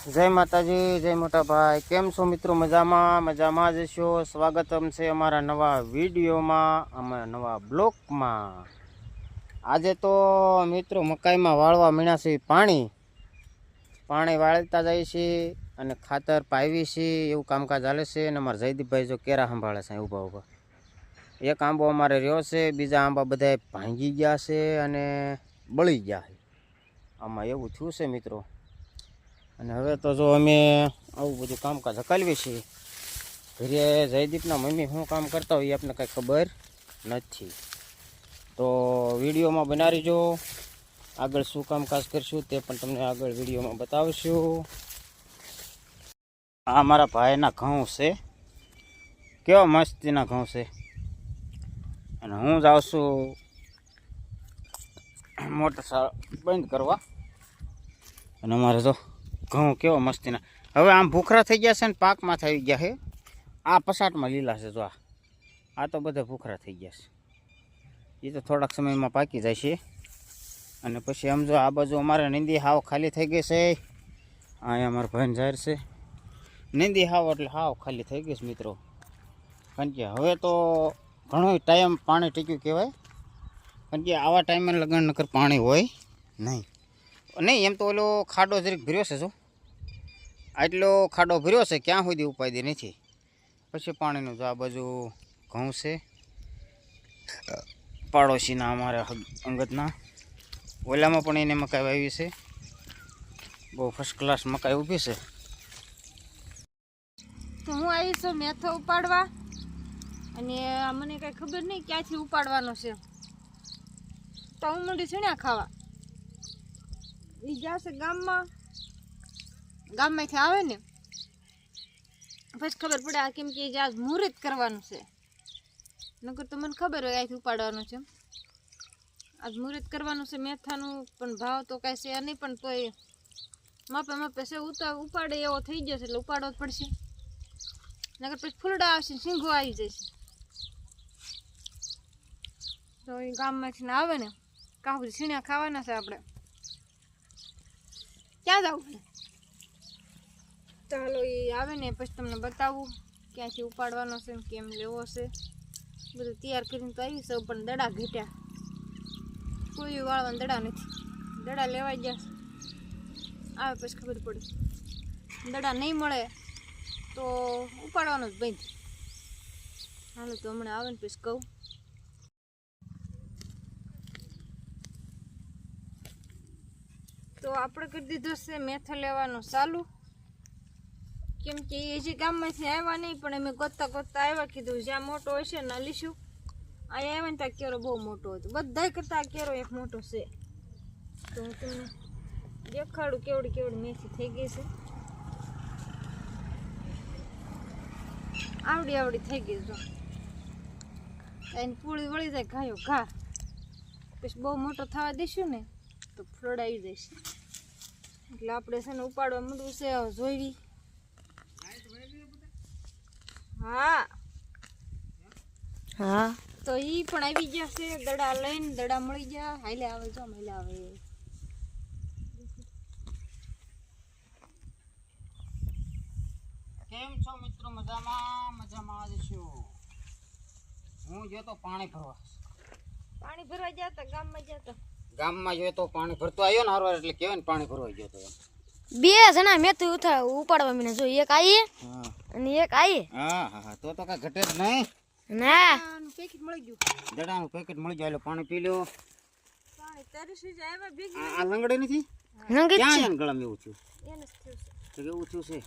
જય માતાજી, જય મોટા ભાઈ. કેમ છો મિત્રો? મજામાં મજામાં જ છો? સ્વાગતમ છે અમારા નવા વિડીયોમાં, અમારા નવા બ્લોકમાં. આજે તો મિત્રો મકાઈમાં વાળવા મીણા છે પાણી. પાણી વાળતા જાય છે અને ખાતર પાવી છે, એવું કામકાજ ચાલે છે અને અમારા જયદીપભાઈ જો કેરા સંભાળે છે ઊભા ઊભા. એક આંબો અમારે રહ્યો છે, બીજા આંબા બધા ભાંગી ગયા છે અને બળી ગયા છે. આમાં એવું થયું છે મિત્રો અને હવે તો જો અમે આવું બધું કામકાજ હકાલવીએ છીએ. ઘરે જયદીપના મમ્મી શું કામ કરતા હોય એ આપણે કાંઈ ખબર નથી. તો વિડીયોમાં બનાવી જો આગળ શું કામકાજ કરશું તે પણ તમને આગળ વિડીયોમાં બતાવશું. આ મારા ભાઈના ઘઉં છે. કેવા મસ્તીના ઘઉં છે. અને હું જાઉં છું મોટર બંધ કરવા. અને અમારે જો ઘઉં કેવો મસ્તીના. હવે આમ ભૂખરા થઈ ગયા છે ને પાકમાં થઈ ગયા છે. આ પસાટમાં લીલા છે જો આ. આ તો બધા ભૂખરા થઈ ગયા છે. એ તો થોડાક સમયમાં પાકી જાય છે. અને પછી આમ જો આ બાજુ અમારે નિંદી હાવ ખાલી થઈ ગઈ છે. અહીંયા અમારા ભાઈને જાહેર છે. નિંદી હાવ એટલે હાવ ખાલી થઈ ગઈ છે મિત્રો. કારણ કે હવે તો ઘણો ટાઈમ પાણી ટીક્યું કહેવાય. કારણ કે આવા ટાઈમે લગ્ન નગર પાણી હોય નહીં. નહીં, એમ તો ઓલો ખાડો જરીક ભર્યો છે જો. આટલો ખાડો ભર્યો છે, ક્યાં સુધી ઉપાય નથી? પછી પાણીનું તો આ બાજુ ઘઉં છે. પાડોશીના અમારા અંગતના. ઓલામાં પણ એને મકાઈ વાવી છે. બહુ ફર્સ્ટ ક્લાસ મકાઈ ઊભી છે. તો હું આવી છું મેથો ઉપાડવા. અને મને કાંઈ ખબર નહીં ક્યાંથી ઉપાડવાનો છે. તો હું મંડી છીણ્યા ખાવા. એ જશે ગામમાં. ગામમાંથી આવે ને, પછી ખબર પડે આ કેમ કે જે આજ મુહૂર્ત કરવાનું છે. નકર તો મને ખબર હોય અહીંથી ઉપાડવાનું છે આજ મુહૂર્ત કરવાનું છે મેથાનું, પણ ભાવ તો કાંઈ છે નહીં, પણ તોય માપે માપે છે, ઉતા, ઉપાડે એવો થઈ જશે એટલે ઉપાડવો જ પડશે. નગર પછી ફૂલડા આવશે સિંગો આવી જશે. તો એ ગામમાંથી ને આવે ને, કાં છીણા ખાવાના છે આપણે. ક્યાં જવું ચાલો એ આવે ને, પછી તમને બતાવું ક્યાંથી ઉપાડવાનો છે ને કેમ લેવો છે. બધું તૈયાર કરીને તો આવી છે પણ દડા ઘટ્યા. કોઈ વાળવાના દડા નથી. દડા લેવાઈ ગયા આવે પછી ખબર પડે. દડા નહીં મળે તો ઉપાડવાનું જ બંધ. હાલો તો હમણાં આવે ને પછી કહું. તો આપણે કરી દીધું છે મેથો લેવાનું ચાલુ. કેમ કે એ હજી ગામમાંથી આવ્યા નહીં, પણ અમે ગોતતા ગોતતા આવ્યા, કીધું જ્યાં મોટો હશે ને લીશું અહીંયા આવ્યા ને ત્યાં કેરો બહુ મોટો હતો. બધા કરતાં આ કેરો એક મોટો છે. તો હું તમને દેખાડું કેવડી કેવડી મેથી થઈ ગઈ છે. આવડી આવડી થઈ ગઈ જો એની પૂળી વળી જાય ઘાયો ઘા. પછી બહુ મોટો થવા દઈશું ને, તો ફ્લોડ આવી જશે. એટલે આપણે છે ને ઉપાડવા માંડવું છે, હવે જોઈવી હા. હા. તો ઈ પણ આવી ગયા છે. દડા લઈને દડા મળી ગયા. હાલે આવે જો હાલે આવે. કેમ છો મિત્રો? મજામાં? મજામાં જ છો? હું જો તો પાણી ભરવા. પાણી ભરવા ગયા હતા ગામમાં ગયા હતા ગામમાં જોયો તો પાણી ભરતો આવ્યો ને હરવાર એટલે કહેવાય ને પાણી ભરવા ગયો તો બે જણા મેથી ઉથા ઉપાડવા મને જો એક આઈ અને એક આઈ હા હા હા તો તો કા ઘટે જ નહીં. ના? પેકેટ મળી ગયું. દડાનું પેકેટ મળી જાય એટલે પાણી પી લો. પાણી તરસી જાય આવ્યા ભેગી આ લંગડી નથી? લંગડી ક્યાં છે. એને એવું છું એને જ થયું છે. તો કેવું થયું છે.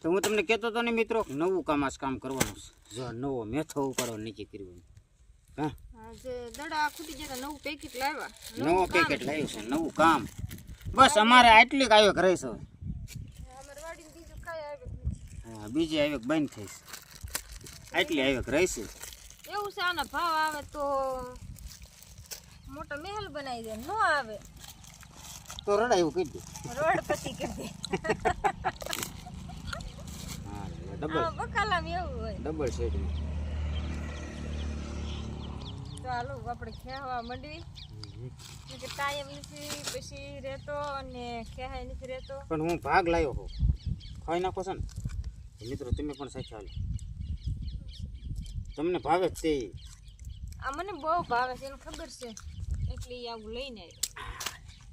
તો હું તમને કહેતો તો ને મિત્રો નવું કામ આજ કામ કરવાનું છે. જો નવો મેથો ઉપાડવા નીચે કર્યો હા. દડા ખૂટી જતા નવું પેકેટ લાવ્યા. નવો પેકેટ લાવ્યું છે નવું કામ. બસ અમારે આટલી કાયો કરે છે હા બીજી આવ્યો બંધ થઈશ. આટલી આવ્યો રહેશે. એવું છે આના ભાવ આવે તો મોટો મહેલ બનાવી દે ન આવે. તો રડા એવું કહી દે. રોડ પતી કરી દે. ડબલ. આ એવું હોય. ડબલ સેટ તો હાલો આપણે ખેવા મંડવી. કે ટાઈમ નથી પછી રહેતો અને ખેહાય નથી રહેતો. પણ હું ભાગ લાવ્યો હો. ખાઈ નાખો છો ને. મિત્રો તમે પણ સાથે હાલો. તમને ભાવે છે તે. આ મને બહુ ભાવે છે એને ખબર છે. એટલે આવું લઈને આવ્યો.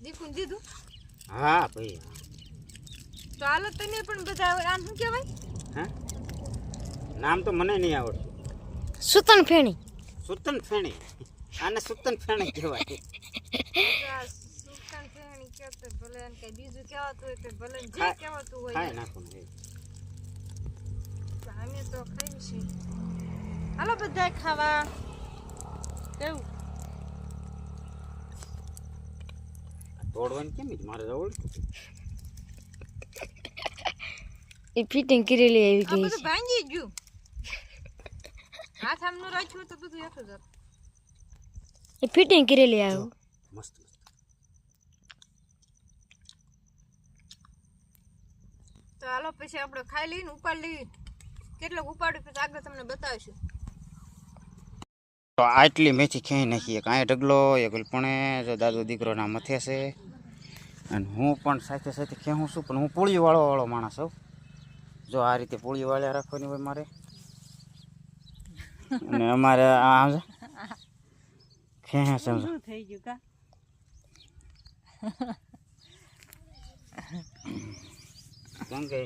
દીકું દીધું? હા ભાઈ તો હાલો તને પણ બધા હવે આમ શું કહેવાય? હા? નામ તો મને નહીં આવડતું. સુતન ફેણી. સુતન ફેણી. આને સુતન ફેણી કહેવાય. સુલતાન ફેણી કહેતો ભલે એને કઈ બીજું કહેવાતું હોય તો ભલે જે કહેવાતું હોય ખાઈ નાખું અમે તો ખાઈ છે. હાલો બધા ખાવા. કેવું? તોડવાની કેમ મારે આવડતું એ ફિટિંગ કરેલી આવી આ ગઈ બધું ભાંગી ગયું. હાથ આમનું રાખ્યું તો બધું એક જ એ ફિટિંગ કરેલી આવ્યું મસ્ત મસ્ત. તો હાલો પછી આપણે ખાઈ લઈને ઉપાડ લઈએ. કેટલોક ઉપાડ્યું પછી આગળ તમને બતાવીશું. તો આટલી મેથી ખેંચી નાખીએ કાંઈ ઢગલો એ ગલપણે જો દાદો દીકરોના મથે છે. અને હું પણ સાથે સાથે ખેહું છું? પણ હું પોળીવાળો વાળો વાળો માણસ હોઉં. જો આ રીતે પૂળી રાખવાની હોય મારે. અને અમારે આ સમજો? ખેં સમજો. થઈ ગયું કા? કેમ કે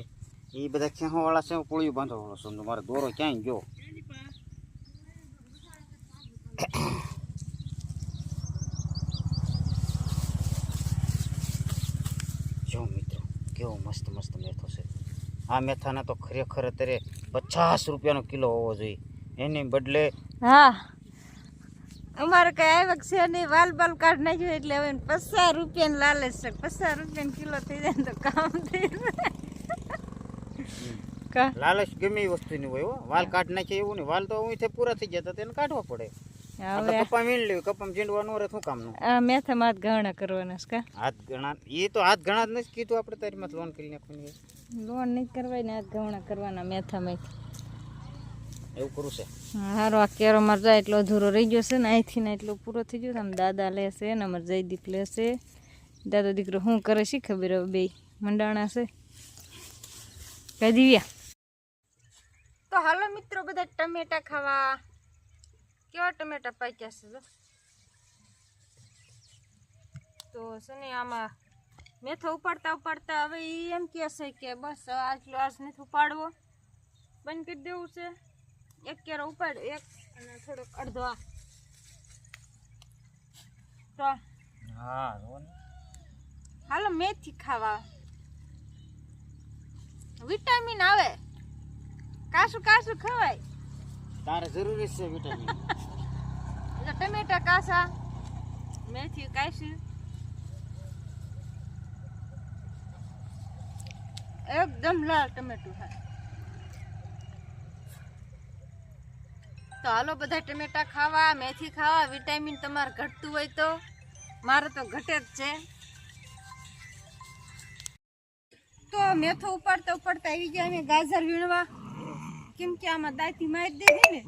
એ બધા ખેંહો વાળા છે પોળિયું પૂળિયું બાંધો વાળો સમજો મારે દોરો ક્યાંય ગયો? જો મિત્રો કેવો મસ્ત મસ્ત મેથો છે. આ મેથાના તો ખરેખર અત્યારે પચાસ રૂપિયાનો કિલો હોવો જોઈએ. એની બદલે હા. અમારે કઈ આવક છે નહીં વાલ બાલ કાઢ નાખ્યું એટલે હવે પચાસ રૂપિયાની લાલે છે. પચાસ રૂપિયા કિલો થઈ જાય તો કામ થઈ જાય. લાલચ ગમે એ વસ્તુની હોય વાલ કાઢ નાખે એવું નહીં. વાલ તો અહીંથી પૂરા થઈ જતા તેને કાઢવા પડે. કપા મીણ લેવું. કપામાં ચીંડવાનું રહે શું કામનું? આ મેથામાં હાથ ઘણા કરવાના છે કા? હાથ ગણા એ તો હાથ જ નથી કીધું આપણે. તારી માં લોન કરી નાખવાની લોન નહીં કરવાય ને હાથ ઘણા કરવાના મેથામાં એવું કરું છે. હારો આ કેરો માર જાય એટલો અધૂરો રહી ગયો છે ને અહીંથી ને એટલો પૂરો થઈ ગયો છે આમ દાદા લેશે ને અમારે જયદીપ લેશે દાદો દીકરો શું કરે છે ખબર હવે બે મંડાણા છે. કહી દિવ્યા. તો હાલો મિત્રો બધા ટમેટા ખાવા. કેવા ટમેટા પાક્યા છે જો? તો છે ને આમાં મેથો ઉપાડતા ઉપાડતા હવે ઈ એમ કહે છે કે બસ આટલો આજ નથી ઉપાડવો. બંધ કરી દેવું છે. એક કેરો ઉપાડ એક અને થોડોક અડધો. આ તો હા હાલો મેથી ખાવા. વિટામિન આવે. કાસું કાસું ખવાય. તારે જરૂરી છે વિટામિન એટલે ટમેટા કાસા મેથી કાસી. એકદમ લાલ ટમેટું છે તો હાલો બધા ટમેટા ખાવા, મેથી ખાવા, વિટામિન તમારે ઘટતું હોય તો. મારે તો ઘટે જ છે. તો મેથો ઉપાડતા ઉપાડતા આવી ગયા અમે ગાજર વીણવા. કેમ કે આમાં દાંતી મારી દીધી ને.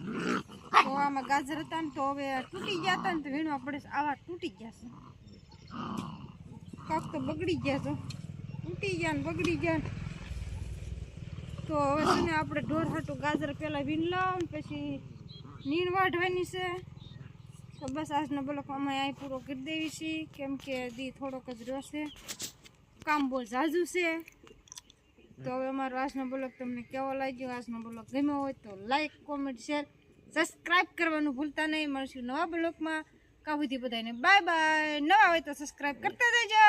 તો આમાં ગાજર હતા ને તો હવે તૂટી ગયા હતા ને તો વીણવા પડે આવા તૂટી ગયા છે. કાક તો બગડી ગયા છે. તૂટી ગયા ને બગડી ગયા તો હવે છે ને આપણે ઢોર હાટું ગાજર પહેલાં વીણ લાવો ને પછી નીણ વાઢવાની છે. તો બસ આજનો બ્લોક અમે અહીં પૂરો કરી દેવી છીએ. કેમ કે દી થોડોક જ રહેશે કામ બહુ ઝાઝું છે. તો હવે અમારો આજનો બ્લોક તમને કેવો લાગ્યો? આજનો બ્લોક ગમ્યો હોય તો લાઈક કોમેન્ટ શેર સબસ્ક્રાઈબ કરવાનું ભૂલતા નહીં. મળશું નવા બ્લોકમાં કાબુથી બધાને બાય બાય નવા હોય તો સબસ્ક્રાઈબ કરતા રહેજો.